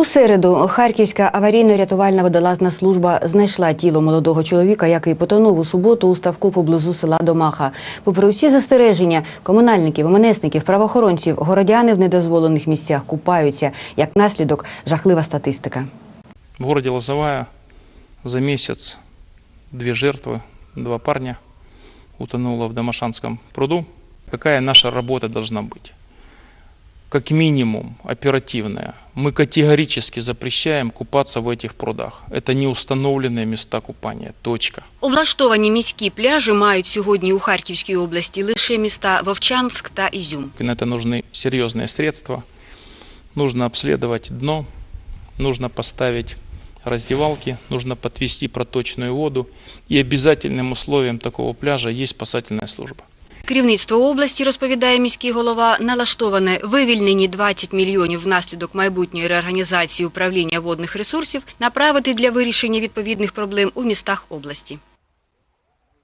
У середу Харківська аварійно-рятувальна водолазна служба знайшла тіло молодого чоловіка, який потонув у суботу у ставку поблизу села Домаха. Попри усі застереження комунальників, МНСників, правоохоронців, городяни в недозволених місцях купаються. Як наслідок, жахлива статистика. В городе Лозовая за месяц две жертвы, два парня утонуло в Домашанском пруду. Какая наша работа должна быть? Как минимум оперативная. Мы категорически запрещаем купаться в этих прудах. Это не установленные места купания. Точка. Облаштовані міські пляжі мають сьогодні у Харківській області лише міста Вовчанськ та Ізюм. И на это нужны серьезные средства. Нужно обследовать дно, нужно поставить раздевалки, нужно подвести проточную воду. И обязательным условием такого пляжа есть спасательная служба. Керівництво області, розповідає міський голова, налаштоване вивільнені 20 мільйонів внаслідок майбутньої реорганізації управління водних ресурсів направити для вирішення відповідних проблем у містах області.